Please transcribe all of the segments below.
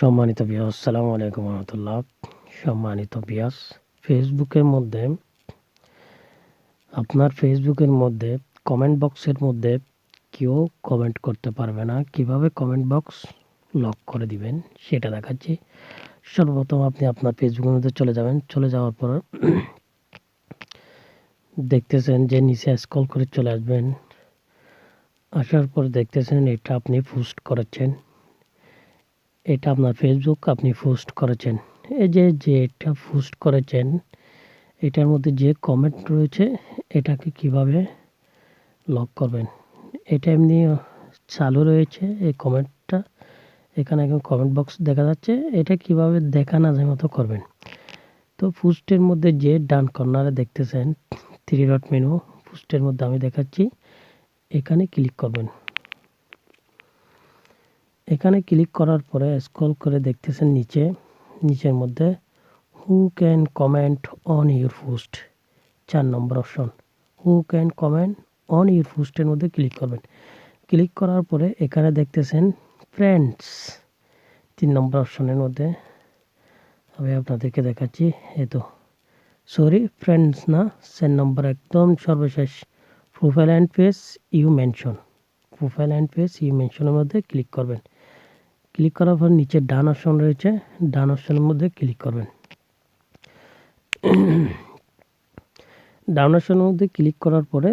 সম্মানিত বিয়াস আসসালামু আলাইকুম রহমতুল্লাহ। সম্মানিত বিয়াস ফেসবুকের মধ্যে, আপনার ফেসবুকের মধ্যে কমেন্ট বক্সের মধ্যে কেউ কমেন্ট করতে পারবে না। কীভাবে কমেন্ট বক্স লক করে দিবেন, সেটা দেখাচ্ছি। সর্বপ্রথম আপনি আপনার ফেসবুকের মধ্যে চলে যাবেন। চলে যাওয়ার পর দেখতেছেন যে নিচে স্কল করে চলে আসবেন। আসার পর দেখতেছেন এটা আপনি পোস্ট করেছেন। এটা আপনার ফেসবুক আপনি পোস্ট করেছেন। এই যে যে এটা পোস্ট করেছেন, এটার মধ্যে যে কমেন্ট রয়েছে, এটাকে কীভাবে লক করবেন? এটা এমনি চালু রয়েছে, এই কমেন্টটা এখানে এখন কমেন্ট বক্স দেখা যাচ্ছে, এটা কীভাবে দেখা না যায় মতো করবেন। তো পোস্টের মধ্যে যে ডান কর্নারে দেখতেছেন থ্রি ডট মেনু পোস্টের মধ্যে আমি দেখাচ্ছি, এখানে ক্লিক করবেন। ক্লিক করার পরে স্ক্রল করে দেখতেছেন নিচে, নিচের মধ্যে who can comment on your post চার নম্বর option. Who can comment on your পোস্টের মধ্যে ক্লিক করবেন। ক্লিক করার পরে এখানে দেখতেছেন ফ্রেন্ডস তিন নম্বর অপশনের মধ্যে। আমি আপনাদেরকে দেখাচ্ছি, এই তো। সরি ফ্রেন্ডস না সেন নম্বর একদম সর্বশেষ। Profile and page you mention profile and page you মেনশনের মধ্যে ক্লিক করবেন। ক্লিক করার পর নিচে ডান অপশন রয়েছে, ডান অপশনের মধ্যে ক্লিক করবেন। ডান অপশনের মধ্যে ক্লিক করার পরে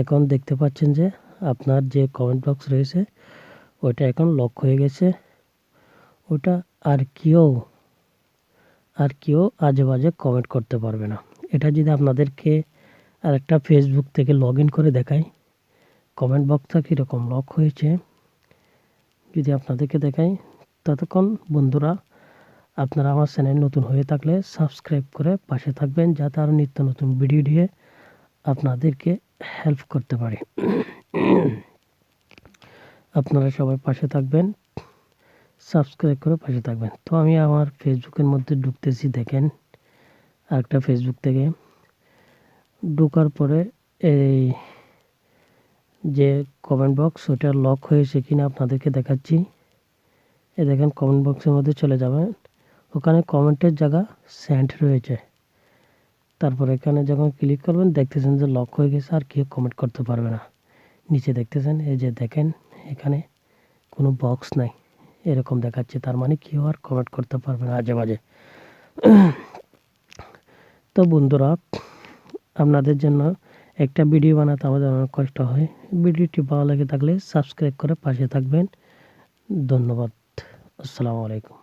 এখন দেখতে পাচ্ছেন যে আপনার যে কমেন্ট বক্স রয়েছে, ওইটা এখন লক হয়ে গেছে। ওটা আর কেউ আর কেউ আজে বাজে কমেন্ট করতে পারবে না। এটা যদি আপনাদেরকে আর একটা ফেসবুক থেকে লগ করে দেখাই কমেন্ট বক্সটা কীরকম লক হয়েছে যদি আপনাদেরকে দেখাই, ততক্ষণ বন্ধুরা, আপনারা আমার চ্যানেল নতুন হয়ে থাকলে সাবস্ক্রাইব করে পাশে থাকবেন, যাতে আরও নিত্য নতুন ভিডিও দিয়ে আপনাদেরকে হেল্প করতে পারি। আপনারা সবাই পাশে থাকবেন, সাবস্ক্রাইব করে পাশে থাকবেন। তো আমি আমার ফেসবুকের মধ্যে ঢুকতেছি, দেখেন, আরেকটা ফেসবুক থেকে ঢোকার পরে এই যে কমেন্ট বক্স ওটা লক হয়েছে কিনা আপনাদেরকে দেখাচ্ছি। এ দেখেন কমেন্ট বক্সের মধ্যে চলে যাবেন। ওখানে কমেন্টের জায়গা স্যান্ড রয়েছে। তারপর এখানে যখন ক্লিক করবেন, দেখতেছেন যে লক হয়ে গেছে, আর কেউ কমেন্ট করতে পারবে না। নিচে দেখতেছেন, এই যে দেখেন, এখানে কোনো বক্স নাই। এরকম দেখাচ্ছে, তার মানে কেউ আর কমেন্ট করতে পারবে না আজে বাজে তো বন্ধুরা, আপনাদের জন্য একটা ভিডিও বানাতে আমাদের অনেক কষ্ট হয়। ভিডিওটি ভালো লেগে থাকলে সাবস্ক্রাইব করে পাশে থাকবেন। ধন্যবাদ। আসসালামু আলাইকুম।